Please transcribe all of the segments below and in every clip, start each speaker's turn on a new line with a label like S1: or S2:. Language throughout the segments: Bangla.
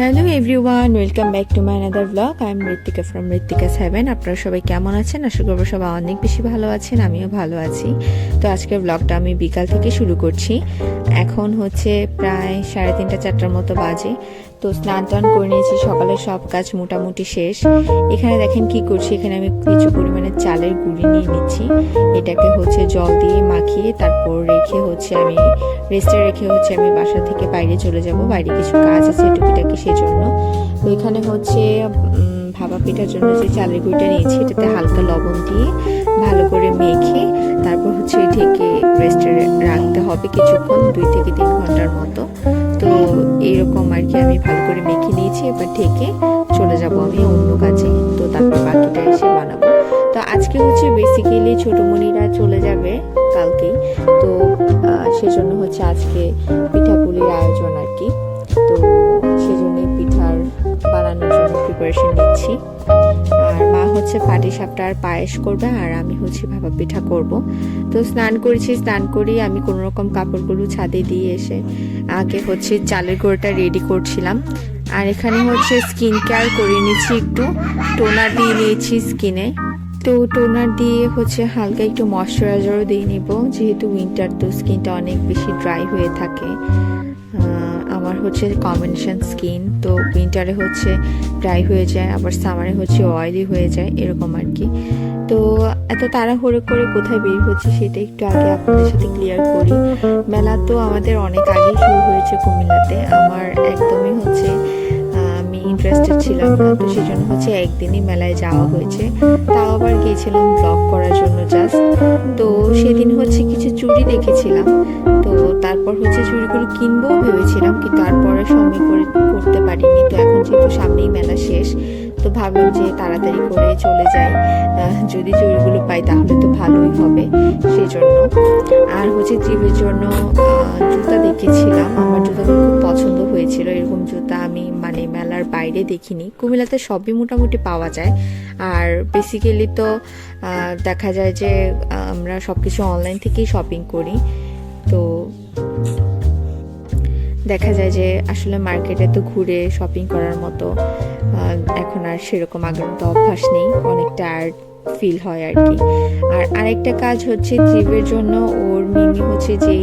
S1: Hello everyone, welcome back to my another blog. I am Mrittika from Mrittika seven আপনারা সবাই কেমন আছেন? আশা করব সবাই অনেক বেশি ভালো আছেন, আমিও ভালো আছি। তো আজকের ব্লগটা আমি বিকাল থেকে শুরু করছি। এখন হচ্ছে প্রায় সাড়ে তিনটা, চারটার মতো বাজে। তো স্নান টান করে নিয়েছি, সকালে সব কাজ মোটামুটি শেষ। এখানে দেখেন কি করছি, এখানে আমি কিছু পরিমাণে চালের গুঁড়ি নিয়ে নিচ্ছি। এটাকে হচ্ছে জল দিয়ে মাখিয়ে তারপর রেখে হচ্ছে আমি রেস্টে রেখে হচ্ছে আমি বাসা থেকে বাইরে চলে যাব, বাইরে কিছু কাজ আছে টুকিটাকি সেজন্য। তো এখানে হচ্ছে ভাপা পিঠার জন্য যে চালের গুঁড়িটা নিয়েছি, এটাতে হালকা লবণ দিয়ে ভালো করে মেখে তারপর হচ্ছে ঢেকে রেস্টে রাখতে হবে কিছুক্ষণ, দুই থেকে তিন ঘণ্টার মতো। এবার ঢেকে চলে যাব আমি অন্য কাজে। তো তারপর বাকিটা এসে বানাবো। তো আজকে হচ্ছে বেসিক্যালি ছোটমণিরা চলে যাবে কালকেই। তো সেজন্য হচ্ছে আজকে পিঠাপুলির আয়োজন আর কি। তো সেজন্যই পিঠার বানানোর জন্য প্রিপারেশন নিচ্ছি। আর মা হচ্ছে পাটি সাপটা আর পায়েস করবে আর আমি হচ্ছে ভাপা পিঠা করব। তো স্নান করেছি, স্নান করি, আমি কোনো রকম কাপড়গুলো ছাদে দিয়ে এসে আগে হচ্ছে চালের গুঁড়োটা রেডি করছিলাম। আর এখানে হচ্ছে স্কিন কেয়ার করে নিয়েছি একটু। টোনার দিয়ে নিয়েছি স্কিনে তো টোনার দিয়ে হচ্ছে হালকা একটু ময়শ্চারাইজারও দিয়ে নিব। যেহেতু উইন্টার তো স্কিনটা অনেক বেশি ড্রাই হয়ে থাকে। আমার হচ্ছে কম্বিনেশন স্কিন তো উইন্টারে হচ্ছে ড্রাই হয়ে যায়, আবার সামারে হচ্ছে অয়েলি হয়ে যায়, এরকম আর কি। তো এত তাড়াহুড়ো করে কোথায় বের হচ্ছে সেটা একটু আগে আপনাদের সাথে ক্লিয়ার করি। মেলা তো আমাদের অনেক আগেই শুরু হয়েছে কুমিল্লাতে। আমার একদমই হচ্ছে ইন্টারেস্টেড ছিলাম না, তো সেই জন্য হচ্ছে একদিনই মেলায় যাওয়া হয়েছে। তাও আবার গিয়েছিলাম ব্লগ করার জন্য জাস্ট তো সেদিন হচ্ছে কিছু চুড়ি দেখেছিলাম। তো তারপর হচ্ছে চুড়িগুলো কিনবো ভেবেছিলাম, কিন্তু তারপরে সময় করে করতে পারিনি। তো এখন যেহেতু সামনেই মেলা শেষ, তো ভাবলাম যে তাড়াতাড়ি করে চলে যাই। যদি চুড়িগুলো পাই তাহলে তো ভালোই হবে সেই জন্য আর হচ্ছে ট্রিপের জন্য জুতা দেখেছিলাম। আমার জুতাগুলো খুব পছন্দ হয়েছিল। এরকম জুতা আমি মানে বাইরে দেখিনি। কুমিল্লাতে সবই মোটামুটি পাওয়া যায়। আর বেসিক্যালি তো দেখা যায় যে আমরা সব কিছু অনলাইন থেকেই শপিং করি। তো দেখা যায় যে, আসলে মার্কেটে তো ঘুরে শপিং করার মতো এখন আর সেরকম আগ্রহ মতো অভ্যাস নেই। অনেক টায়ার্ড ফিল হয় আর কি আর আরেকটা কাজ হচ্ছে ট্রিপের জন্য ওর মিমি হচ্ছে যে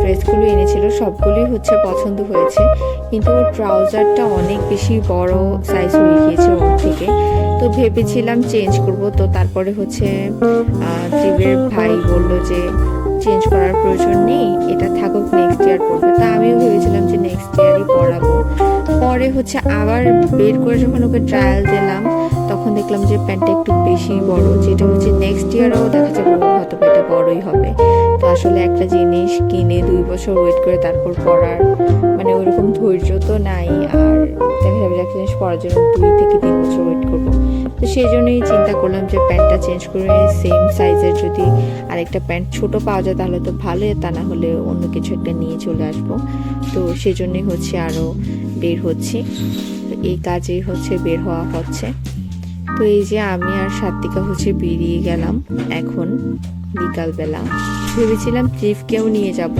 S1: ড্রেসগুলো এনেছিল সবগুলোই হচ্ছে পছন্দ হয়েছে। কিন্তু ওর ট্রাউজারটা অনেক বেশি বড় সাইজ হয়ে গিয়েছে ওর থেকে। তো ভেবেছিলাম চেঞ্জ করব। তো তারপরে হচ্ছে ট্রিপের ভাই বলল যে চেঞ্জ করার প্রয়োজন নেই, এটা থাকুক নেক্সট ইয়ার পড়বে। তা আমিও ভেবেছিলাম যে নেক্সট ইয়ারই পড়াবো। পরে হচ্ছে আবার বের করে যখন ওকে ট্রায়াল দিলাম, তখন দেখলাম যে প্যান্টটা একটু বেশি বড়, যেটা হচ্ছে নেক্সট ইয়ারও দেখা যাবে হয়তো এটা বড়ই হবে। তো আসলে একটা জিনিস কিনে দুই বছর ওয়েট করে তারপর পড়ার মানে ওইরকম ধৈর্য তো নাই, আর দেখা যাবে একটা জিনিস পড়ার জন্য দুই থেকে তিন বছর ওয়েট করব। তো সেই জন্যই চিন্তা করলাম যে প্যান্টটা চেঞ্জ করে সেম সাইজের যদি আরেকটা প্যান্ট ছোট পাওয়া যায় তাহলে তো ভালোই, তা না হলে অন্য কিছু একটা নিয়ে চলে আসব। তো সেজন্যই হচ্ছে আরও বের হচ্ছি। তো এই কাজেই হচ্ছে বের হওয়া হচ্ছে। তো এই যে আমি আর সাত্বিকা হচ্ছে বেরিয়ে গেলাম এখন বিকালবেলা। ভেবেছিলাম ট্রিপকেও নিয়ে যাব,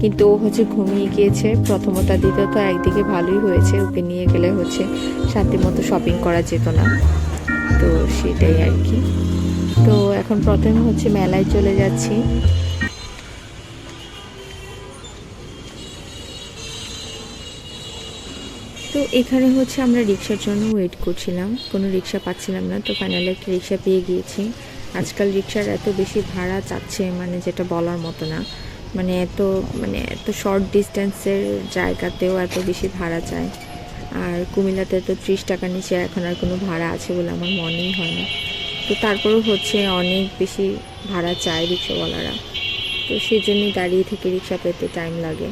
S1: কিন্তু ও হচ্ছে ঘুমিয়ে গিয়েছে। প্রথমত দ্বিতীয়ত একদিকে ভালোই হয়েছে, ওকে নিয়ে গেলে হচ্ছে শান্তি মতো শপিং করা যেত না। তো সেটাই আর কি। তো এখন প্রথমে হচ্ছে মেলায় চলে যাচ্ছি। তো এখানে হচ্ছে আমরা রিক্সার জন্য ওয়েট করছিলাম। কোনো রিক্সা পাচ্ছিলাম না, তো ফাইনালি একটা রিক্সা পেয়ে গিয়েছি। আজকাল রিক্সার এত বেশি ভাড়া চাচ্ছে মানে যেটা বলার মতো না। মানে এত মানে এত শর্ট ডিস্টেন্সের জায়গাতেও এত বেশি ভাড়া চায় আর কুমিল্লাতে তো ত্রিশ টাকার নিচে এখন আর কোনো ভাড়া আছে বলে আমার মনেই হয় না। তো তারপরও হচ্ছে অনেক বেশি ভাড়া চায় রিক্সাওয়ালারা। তো সেই জন্যই দাঁড়িয়ে থেকে রিক্সা পেতে টাইম লাগে।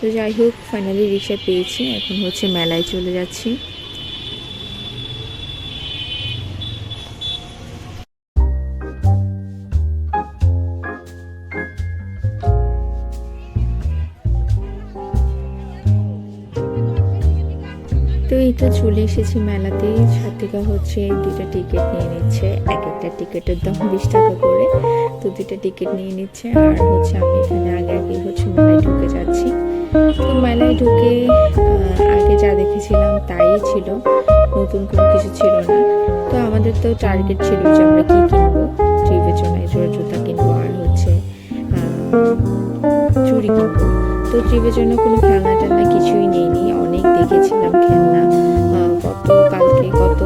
S1: তো যাই হোক ফাইনালি রিক্সা পেয়েছি। এখন হচ্ছে মেলায় চলে যাচ্ছি। তো চলে এসেছি মেলাতে সাথিকা হচ্ছে দুটা টিকিট নিয়ে নিচ্ছে। এক একটা টিকিটের দাম বিশ টাকা করে। তো দুটা টিকিট নিয়ে নিচ্ছে। আর হচ্ছে আমি এখানে আগে আগে হচ্ছে মেলায় ঢুকে যাচ্ছি। তো মেলায় ঢুকে আগে যা দেখেছিলাম তাই ছিল। নতুন কোনো কিছু ছিল না। তো আমাদের তো টার্গেট ছিল যে আমরা কি কিনবো। ট্রিপের জন্য জোড়া জুতা কিনবো আর হচ্ছে চুড়ি কিনবো। তো ট্রিপের জন্য কোনো খেলনা টেলনা কিছুই নেইনি। অনেক দেখেছিলাম খেলনা। গতকালকে গত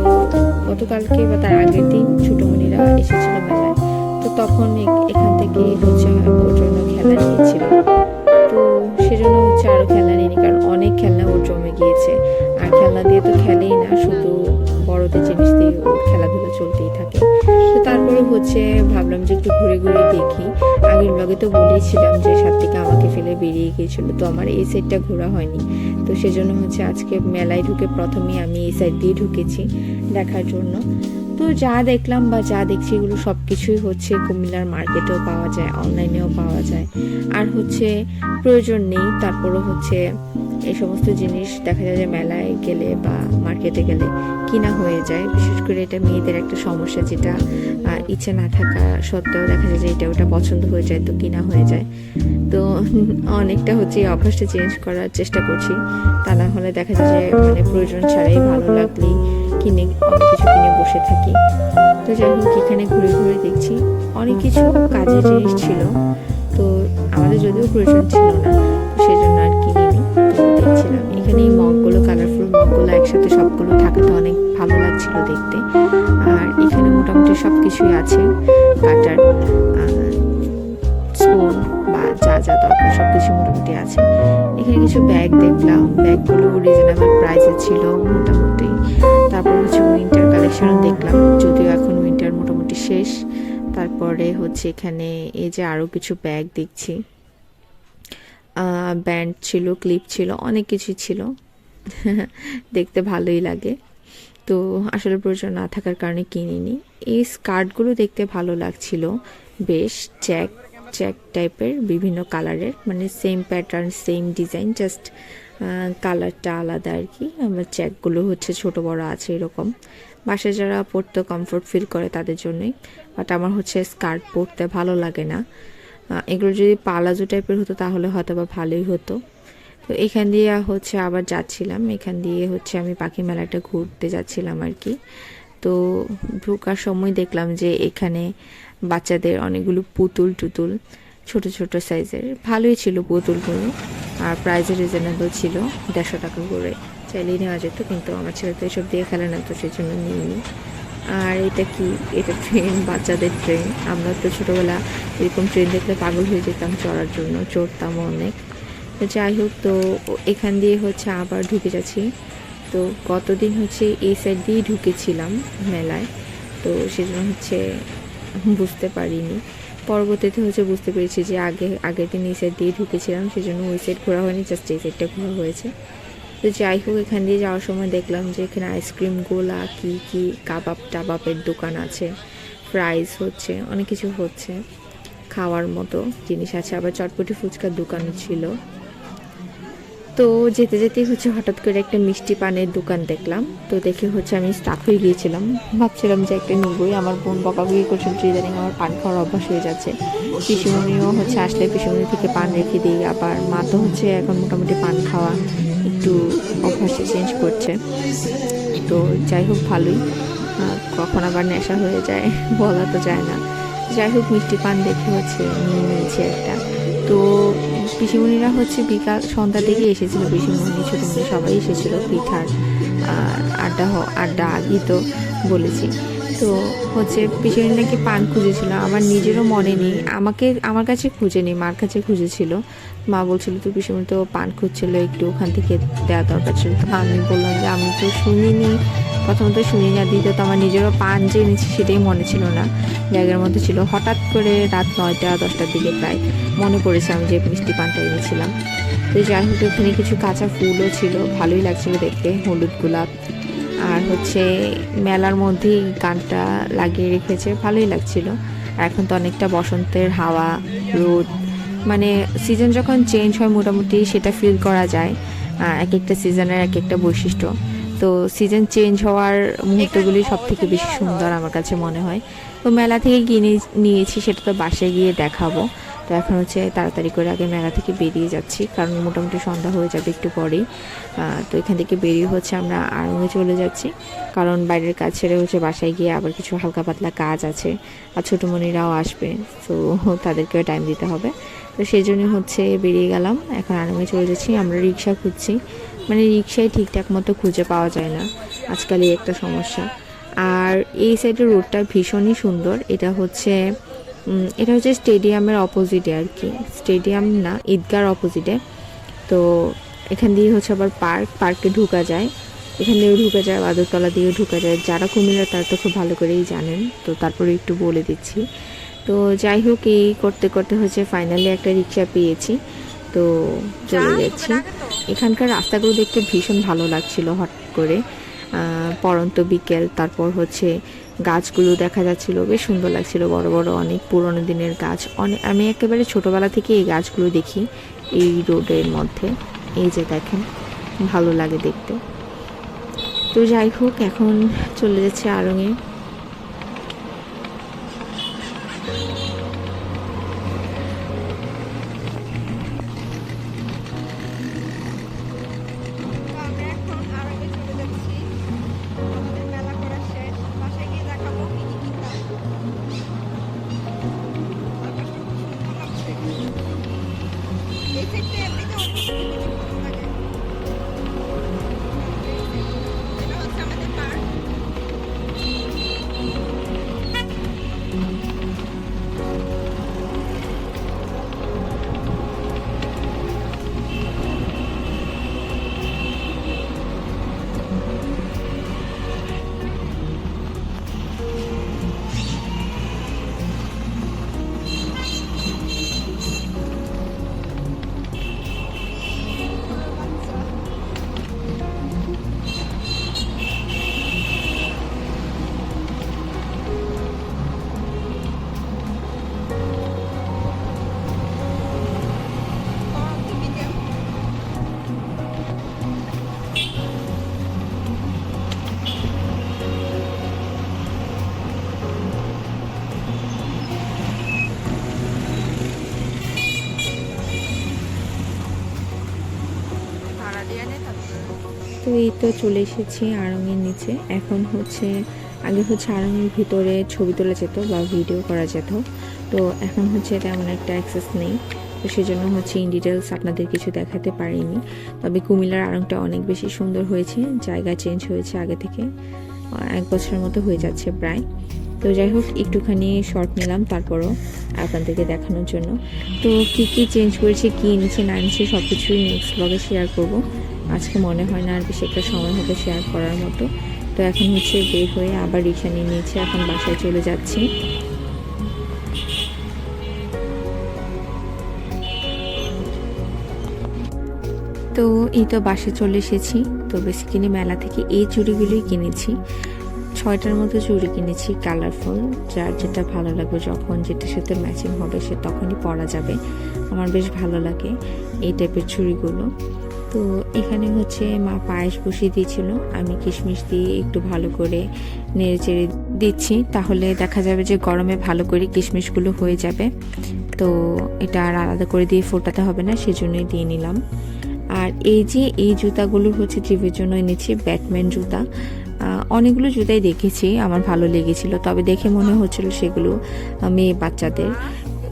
S1: গতকালকে বা তার আগের দিন ছোটমণিরা এসেছিল মেলায়। তো তখন এখান থেকে হচ্ছে ওর জন্য খেলনা নিয়েছিল। তো সেজন্য হচ্ছে আরও খেলনা নিইনি, কারণ অনেক খেলনা ওর জমে গিয়েছে। আর খেলনা দিয়ে তো খেলেই না, শুধু বড়দের জিনিস দিয়ে ওর খেলাধুলা চলতেই থাকে। তো তারপরে হচ্ছে ভাবলাম যে একটু ঘুরে ঘুরে দেখি। আগের ব্লগে তো বলেছিলাম যে সাত্বিকা আমাকে ফেলে বেরিয়ে গিয়েছিল, তো আমার এই সাইডটা ঘোরা হয়নি। তো সেজন্য হচ্ছে আজকে মেলায় ঢুকে প্রথমেই আমি এই সাইড দিয়ে ঢুকেছি দেখার জন্য। তো যা দেখলাম বা যা দেখছি এগুলো সব কিছুই হচ্ছে কুমিল্লার মার্কেটেও পাওয়া যায়, অনলাইনেও পাওয়া যায়। আর হচ্ছে প্রয়োজন নেই, তারপরও হচ্ছে এই সমস্ত জিনিস দেখা যায় যে মেলায় গেলে বা মার্কেটে গেলে কিনা হয়ে যায়। বিশেষ করে এটা মেয়েদের একটা সমস্যা যেটা ইচ্ছে না থাকা সত্ত্বেও দেখা যায় যে এটা ওটা পছন্দ হয়ে যায় তো কিনা হয়ে যায়। তো অনেকটা হচ্ছে এই অভ্যাসটা চেঞ্জ করার চেষ্টা করছি। তা না হলে দেখা যায় যে মানে প্রয়োজন ছাড়াই ভালো লাগলেই কিনে, অনেক কিছু কিনে বসে থাকি। তো যাই হোক, এখানে ঘুরে ঘুরে দেখছি। অনেক কিছু কাজের জিনিস ছিল। তো আমাদের যদিও প্রয়োজন ছিল না, তো এখানে এই মগগুলো কালারফুল মগগুলো একসাথে সবগুলো থাকাতে অনেক ভালো লাগছিল দেখতে। আর এখানে মোটামুটি সব কিছুই আছে কাটার স্পুন বা যা যা দরকার সব কিছু মোটামুটি আছে। এখানে কিছু ব্যাগ দেখলাম ব্যাগগুলো রিজনেবল প্রাইসে ছিল মোটামুটি। তারপর হচ্ছে উইন্টার কালেকশন দেখলাম, যদিও এখন উইন্টার মোটামুটি শেষ। তারপরে হচ্ছে এখানে এই যে আরও কিছু ব্যাগ দেখছি। ব্যান্ড ছিল, ক্লিপ ছিল, অনেক কিছু ছিল। দেখতে ভালোই লাগে। তো আসলে প্রয়োজন না থাকার কারণে কিনিনি। এই স্কার্টগুলো দেখতে ভালো লাগছিল, বেশ চ্যাক চ্যাক টাইপের, বিভিন্ন কালারের মানে same pattern same design just কালারটা আলাদা আর কি। আমার চ্যাকগুলো হচ্ছে ছোট, বড় আছে এরকম। বাসায় যারা পরতে কমফোর্ট ফিল করে তাদের জন্যই। বাট আমার হচ্ছে স্কার্ট পরতে ভালো লাগে না। এগুলো যদি পালাজো টাইপের হতো তাহলে হয়তো বা ভালোই হতো। তো এখান দিয়ে হচ্ছে আবার যাচ্ছিলাম। এখান দিয়ে হচ্ছে আমি পাখি মেলাটা ঘুরতে যাচ্ছিলাম আর কি। তো ঢোকার সময় দেখলাম যে এখানে বাচ্চাদের অনেকগুলো পুতুল টুতুল, ছোট ছোট সাইজের ভালোই ছিল পুতুলগুলো। আর প্রাইজও রিজনেবল ছিল, দেড়শো টাকা করে। চাইলেই নেওয়া যেত, কিন্তু আমার ছেলে তো এসব দিয়ে খেলে না, তো সেই জন্য নিইনি। এটা কি? এটা ট্রেন বাচ্চাদের ট্রেন আমরা তো ছোটোবেলা এরকম ট্রেন দেখলে পাগল হয়ে যেতাম চড়ার জন্য, চড়তাম অনেক। যাই হোক, তো এখান দিয়ে হচ্ছে আবার ঢুকে যাচ্ছি। তো গতদিন হচ্ছে এই সাইড দিয়েই ঢুকেছিলাম মেলায়। তো সেজন্য হচ্ছে বুঝতে পারিনি। পরবর্তীতে হচ্ছে বুঝতে পেরেছি যে আগে, আগের দিন এই সাইড দিয়ে ঢুকেছিলাম, সেজন্য ওই সাইড ঘোরা হয়নি জাস্ট এই সাইডটা ঘোরা হয়েছে। তো যাই হোক, এখান দিয়ে যাওয়ার সময় দেখলাম যে এখানে আইসক্রিম গোলা, কি কি, কাবাব, টাবাবের দোকান আছে। ফ্রাইস হচ্ছে, অনেক কিছু হচ্ছে। খাওয়ার মতো জিনিস আছে। আবার চটপটি ফুচকার দোকানও ছিল। তো যেতে যেতে হচ্ছে, হঠাৎ করে একটা মিষ্টি পানের দোকান দেখলাম। তো দেখে হচ্ছে আমি স্টাফ হয়ে গিয়েছিলাম। ভাবছিলাম যে একটা নিবই। আমার বোন বকাবকি করছিল ইদানিং আমার পান খাওয়ার অভ্যাস হয়ে যাচ্ছে। পিসুমনিও হচ্ছে, আসলে পিসুমনি থেকে পান রেখে দিই। আবার মা তো হচ্ছে এখন মোটামুটি পান খাওয়া একটু অভ্যাসে চেঞ্জ করছে। তো যাই হোক ভালোই। কখন আবার নেশা হয়ে যায় বলা তো যায় না। যাই হোক মিষ্টি পান দেখে হচ্ছে নিয়ে নিয়েছি একটা। তো পিসিমণিরা হচ্ছে বিকাল, সন্ধ্যার দিকে এসেছিল পিসিমণি ছোটমণি সবাই এসেছিল পিঠার আড্ডা আড্ডা আগেই তো বলেছি। তো হচ্ছে পিসিমণি নাকি পান খুঁজেছিল, আমার নিজেরও মনে নেই। আমাকে, আমার কাছে খুঁজেনি মার কাছে খুঁজেছিল। মা বলছিল তো পিসিমণি তো পান খুঁজছিল, একটু ওখান থেকে দেওয়া দরকার ছিল। তো আমি বললাম যে, আমি তো শুনিনি, প্রথমত শুনি না, দ্বিতীয়ত আমার নিজেরও পান যে এনেছি সেটাই মনে ছিল না। ব্যাগের মধ্যে ছিল হঠাৎ করে রাত নয়টা, দশটার দিকে প্রায় মনে পড়েছে আমি যে মিষ্টি পানটা এনেছিলাম। তো যাই হোক ওখানে কিছু কাঁচা ফুলও ছিল, ভালোই লাগছিল দেখতে, হলুদ গোলাপ আর হচ্ছে মেলার মধ্যেই গানটা লাগিয়ে রেখেছে, ভালোই লাগছিল। এখন তো অনেকটা বসন্তের হাওয়া, রোদ মানে সিজন যখন চেঞ্জ হয় মোটামুটি সেটা ফিল করা যায়। এক একটা সিজনের এক একটা বৈশিষ্ট্য। তো সিজন চেঞ্জ হওয়ার মুহূর্তগুলি সব থেকে বেশি সুন্দর আমার কাছে মনে হয়। তো মেলা থেকে কিনে নিয়েছি, সেটা তো বাসায় গিয়ে দেখাবো। তো এখন হচ্ছে তাড়াতাড়ি করে আগে মেলা থেকে বেরিয়ে যাচ্ছি, কারণ মোটামুটি সন্ধ্যা হয়ে যাবে একটু পরেই। তো এখান থেকে বেরিয়ে হচ্ছে আমরা আড়ঙে চলে যাচ্ছি, কারণ বাইরের কাজ ছেড়ে হচ্ছে বাসায় গিয়ে আবার কিছু হালকা পাতলা কাজ আছে, আর ছোটোমণিরাও আসবে, তো তাদেরকেও টাইম দিতে হবে। তো সেই জন্য হচ্ছে বেরিয়ে গেলাম, এখন আড়ঙে চলে যাচ্ছি, আমরা রিক্সা খুঁজছি। মানে রিক্সায় ঠিকঠাক মতো খুঁজে পাওয়া যায় না, আজকাল এই একটা সমস্যা। আর এই সাইডের রোডটা ভীষণই সুন্দর, এটা হচ্ছে এটা হচ্ছে স্টেডিয়ামের অপোজিটে আর কি। স্টেডিয়াম না ঈদগার অপোজিটে তো এখান দিয়ে হচ্ছে আবার পার্ক পার্কে ঢুকা যায়। এখান দিয়েও ঢুকা যায় বাদরতলা দিয়েও ঢুকা যায়। যারা কুমিল্লা তারা তো খুব ভালো করেই জানেন। তো তারপরে একটু বলে দিচ্ছি। তো যাই হোক এই করতে করতে হচ্ছে ফাইনালি একটা রিক্সা পেয়েছি। তো চলে যাচ্ছি। এখানকার রাস্তাগুলো দেখতে ভীষণ ভালো লাগছিল হঠাৎ করে। পরন্ত বিকেল তারপর হচ্ছে গাছগুলো দেখা যাচ্ছিল, বেশ সুন্দর লাগছিল। বড় বড় অনেক পুরনো দিনের গাছ। অনেক আমি একেবারে ছোটোবেলা থেকে এই গাছগুলো দেখি, এই রোডের মধ্যে। এই যে দেখেন, ভালো লাগে দেখতে। তো যাই হোক, এখন চলে যাচ্ছে আড়ঙে।
S2: এই সাইডটা এমনিতে
S1: তো চলে এসেছি আড়ঙের নিচে। এখন হচ্ছে, আগে হচ্ছে আড়ঙের ভিতরে ছবি তোলা যেত বা ভিডিও করা যেত। তো এখন হচ্ছে তেমন একটা অ্যাক্সেস নেই। তো সেজন্য হচ্ছে ইন ডিটেলস আপনাদের কিছু দেখাতে পারিনি। তবে কুমিল্লার আড়ংটা অনেক বেশি সুন্দর হয়েছে, জায়গা চেঞ্জ হয়েছে আগে থেকে। এক বছরের মতো হয়ে যাচ্ছে প্রায়। তো যাই হোক, একটুখানি শর্ট নিলাম, তারপরও আপনাদেরকে দেখানোর জন্য। তো কি কি চেঞ্জ করেছে, কি এনেছে না এনেছে সব কিছুই নেক্সট ব্লগে শেয়ার করব। আজকে মনে হয় না আর বেশি একটা সময় হবে শেয়ার করার মতো। তো এখন হচ্ছে বের হয়ে আবার রিক্সা নিয়ে নিয়েছে, এখন বাসায় চলে যাচ্ছি। তো এই তো বাসে চলে এসেছি। তো বেসিক্যালি মেলা থেকে এই চুড়িগুলোই কিনেছি। ছয়টার মতো চুড়ি কিনেছি কালারফুল যার যেটা ভালো লাগবে যখন যেটার সাথে ম্যাচিং হবে সে তখনই পরা যাবে। আমার বেশ ভালো লাগে এই টাইপের চুড়িগুলো। তো এখানে হচ্ছে মা পায়েস বসিয়ে দিয়েছিল। আমি কিশমিশ দিয়ে একটু ভালো করে নেড়ে চেড়ে দিচ্ছি। তাহলে দেখা যাবে যে গরমে ভালো করে কিশমিশগুলো হয়ে যাবে। তো এটা আর আলাদা করে দিয়ে ফোটাতে হবে না, সেজন্যই দিয়ে নিলাম। আর এই যে এই জুতাগুলো হচ্ছে ট্রিপের জন্য এনেছি, ব্যাটম্যান জুতা। অনেকগুলো জুতাই দেখেছি, আমার ভালো লেগেছিল। তবে দেখে মনে হচ্ছিল সেগুলো মেয়ে বাচ্চাদের।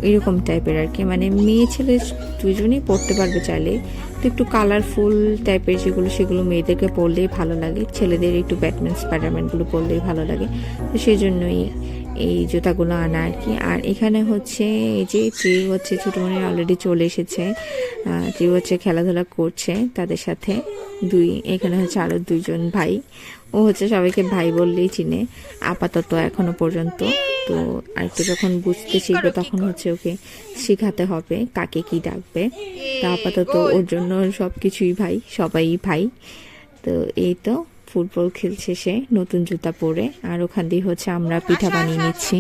S1: এরকম টাইপের আর কি। মানে মেয়ে ছেলে দুজনেই পড়তে পারবে চাইলে। তো একটু কালারফুল টাইপের যেগুলো, সেগুলো মেয়েদেরকে পড়লেই ভালো লাগে। ছেলেদের একটু ব্যাটম্যান স্পাইডারম্যানগুলো পড়লেই ভালো লাগে। তো সেই জন্যই এই জুতাগুলো আনা আর কি। আর এখানে হচ্ছে এই যে ট্রি হচ্ছে ছোটো মনে অলরেডি চলে এসেছে। ট্রি হচ্ছে খেলাধুলা করছে তাদের সাথে। দুই এখানে হচ্ছে আরও দুইজন ভাই। ও হচ্ছে সবাইকে ভাই বললেই চিনে আপাতত এখনও পর্যন্ত। তো আর আরেকটু যখন বুঝতে শিখবে তখন হচ্ছে ওকে শেখাতে হবে কাকে কি ডাকবে। তা আপাতত ওর জন্য সব কিছুই ভাই সবাই ভাই। তো এই তো। ফুটবল খেলছে সে নতুন জুতা পরে আর ওখান দিয়ে হচ্ছে আমরা পিঠা বানিয়ে নিচ্ছি।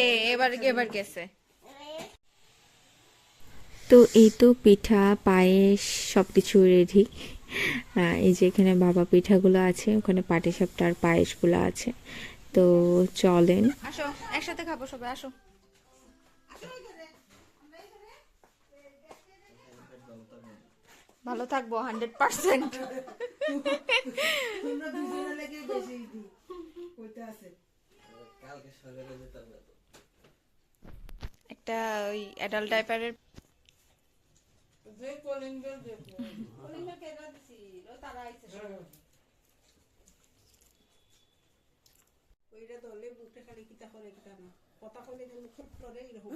S2: এ এবার এবার গেছে।
S1: তো এই তো পিঠা পায়েস সব কিছু রেডি এই যে এখানে বাবা পিঠাগুলো আছে ওখানে পাটিসাপটা আর পায়েসগুলো আছে। তো চলেন।
S2: আসো একসাথে খাব সবাই আসো। ভালো থাকব হান্ড্রেড পার্সেন্ট। একটা ওই অ্যাডাল্ট টাইপারের
S3: যে কলিঙ্গের দেখো কলিঙ্গের কেডা দিছি তারা আইছে ওইটা ধরলে বুকটা খালি কিতা করে কিতা না। কথা কইলে যেন খুব করে এরকম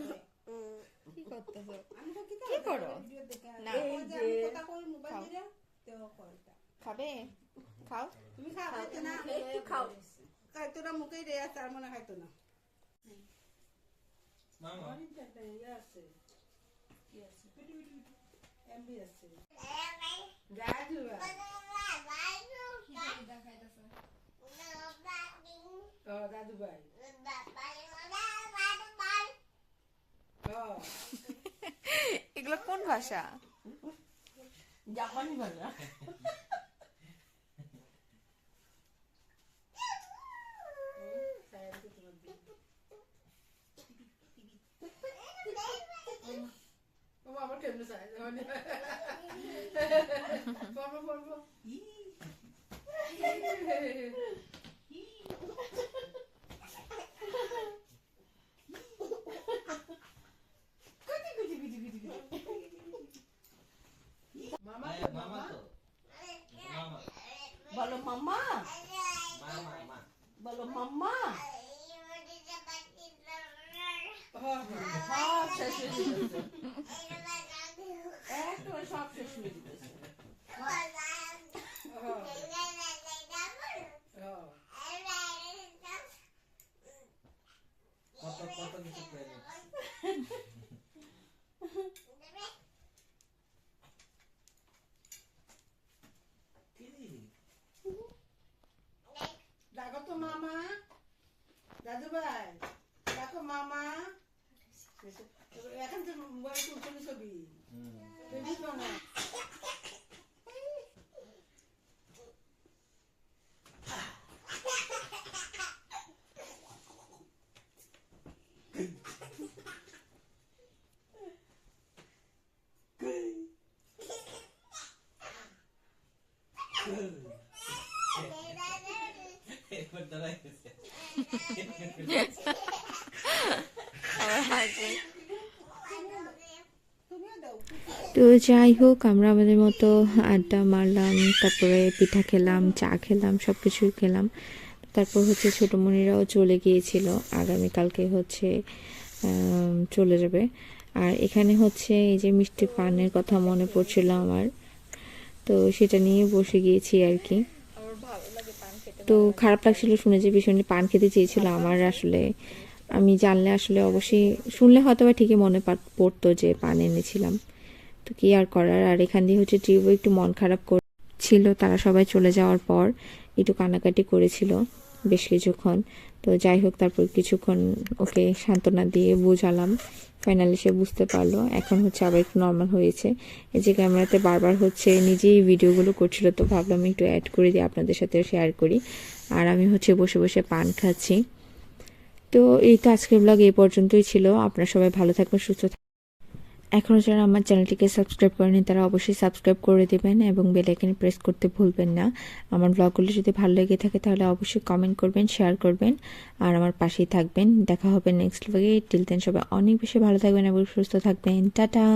S2: কি করতেছো?
S3: আমি তো কিতা
S2: কি করো? না।
S3: ওই যে কথা কই মোবাইল দিয়ে তেও কয়টা
S2: খাবে? খাও।
S3: তুমি খাও খাইতো না। একটু খাও। না। মুখেই রে আছে আর মনে খাইতো না।
S4: মামা।
S3: আছে। কি আছে? এমবি আছে। রাজু ও দাদু ভাই ও
S2: এগুলো কোন ভাষা
S3: জাপানি ভাষা আমার কেমনে চাই 5-6 yaşında
S1: gibi. যাই হোক, আমরা আমাদের মতো আড্ডা মারলাম, তারপরে পিঠা খেলাম, চা খেলাম সব কিছুই খেলাম। তারপর হচ্ছে ছোটো মনিরাও চলে গিয়েছিল, আগামীকালকে হচ্ছে চলে যাবে। আর এখানে হচ্ছে এই যে মিষ্টি পানের কথা মনে পড়ছিল আমার, তো সেটা নিয়ে বসে গিয়েছি আর কি। তো খারাপ লাগছিল শুনে যে ভীষণ পান খেতে চেয়েছিল আমার আসলে। আমি জানলে আসলে অবশ্যই, শুনলে হয়তো বা ঠিকই মনে পড়তো যে পান এনেছিলাম। তো কি আর করার? আর এখান দিয়ে হচ্ছে ট্রিপও একটু মন খারাপ করছিল তারা সবাই চলে যাওয়ার পর একটু কান্নাকাটি করেছিল বেশ কিছুক্ষণ। তো যাই হোক, তারপর কিছুক্ষণ ওকে সান্ত্বনা দিয়ে বোঝালাম। ফাইনালি সে বুঝতে পারল, এখন হচ্ছে আবার একটু নর্মাল হয়েছে। এই যে ক্যামেরাতে বারবার হচ্ছে নিজেই ভিডিওগুলো করছিল, তো ভাবলাম একটু অ্যাড করে দিই আপনাদের সাথে শেয়ার করি। আর আমি হচ্ছে বসে বসে পান খাচ্ছি। তো এই তো আজকের ব্লগ এই পর্যন্তই ছিল। আপনারা সবাই ভালো থাকবেন, সুস্থ এখনও যারা আমার চ্যানেলটিকে সাবস্ক্রাইব করেনি, তারা অবশ্যই সাবস্ক্রাইব করে দেবেন এবং বেলাইকেন প্রেস করতে ভুলবেন না। আমার ব্লগগুলো যদি ভালো লেগে থাকে, তাহলে অবশ্যই কমেন্ট করবেন শেয়ার করবেন আর আমার পাশেই থাকবেন। দেখা হবে নেক্সট ব্লগে টিল দেন সবাই অনেক বেশি ভালো থাকবেন এবং সুস্থ থাকবেন। টাটা!